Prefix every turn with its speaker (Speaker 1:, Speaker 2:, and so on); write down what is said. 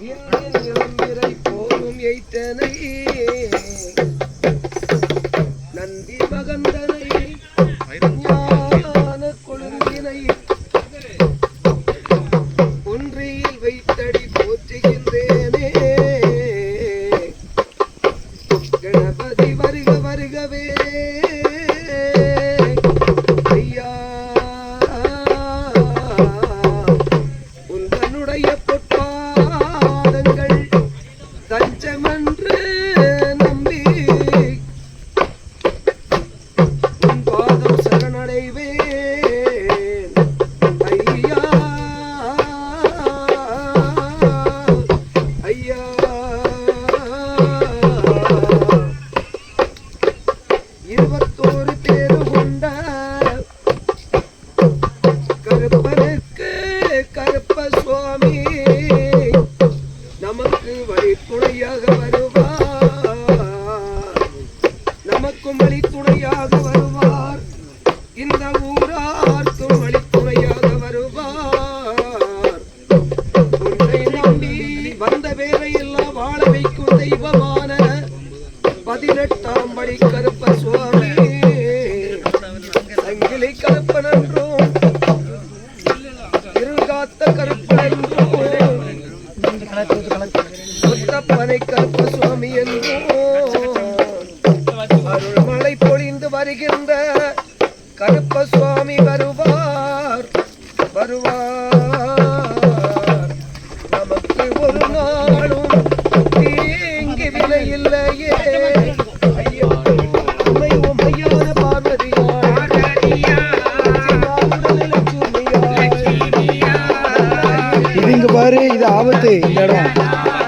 Speaker 1: இன்னின் இளம்பிறை போகும் எய்த்தனை. நந்தி மகந்தனை. ஞான கொழுந்தினை. ஒன்றியில் வைத்தடி போற்றுகின்றேனே. கணபதி வருக வருகவே. இருபத்தோரு பதினெட்டாம் படி கருப்ப சுவாமி. சங்கிலி கருப்பன் என்றும் இருகாத்த கருப்பன் என்றும் முத்தப்பனை கருப்ப சுவாமி என்றும் அருள்மழை பொழிந்து வருகின்ற கருப்ப சுவாமி வருவார் வருவார். நமக்கு ஒரு நாள்
Speaker 2: இது இங்க பாரு இது ஆபத்து. இந்த இடம்.